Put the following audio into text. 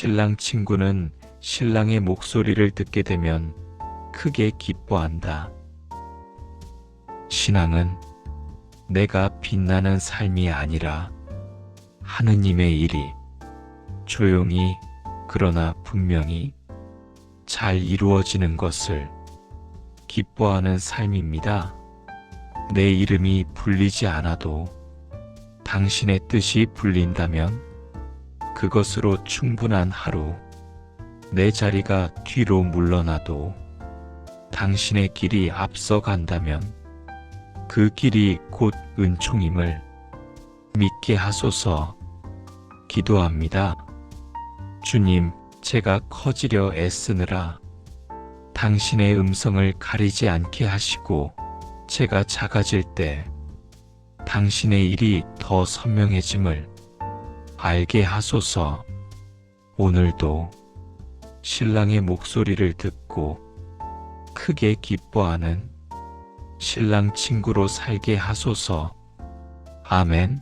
신랑 친구는 신랑의 목소리를 듣게 되면 크게 기뻐한다. 신앙은 내가 빛나는 삶이 아니라 하느님의 일이 조용히 그러나 분명히 잘 이루어지는 것을 기뻐하는 삶입니다. 내 이름이 불리지 않아도 당신의 뜻이 불린다면 그것으로 충분한 하루 내 자리가 뒤로 물러나도 당신의 길이 앞서 간다면 그 길이 곧 은총임을 믿게 하소서 기도합니다. 주님, 제가 커지려 애쓰느라 당신의 음성을 가리지 않게 하시고 제가 작아질 때 당신의 일이 더 선명해짐을 알게 하소서 오늘도 신랑의 목소리를 듣고 크게 기뻐하는 신랑 친구로 살게 하소서 아멘.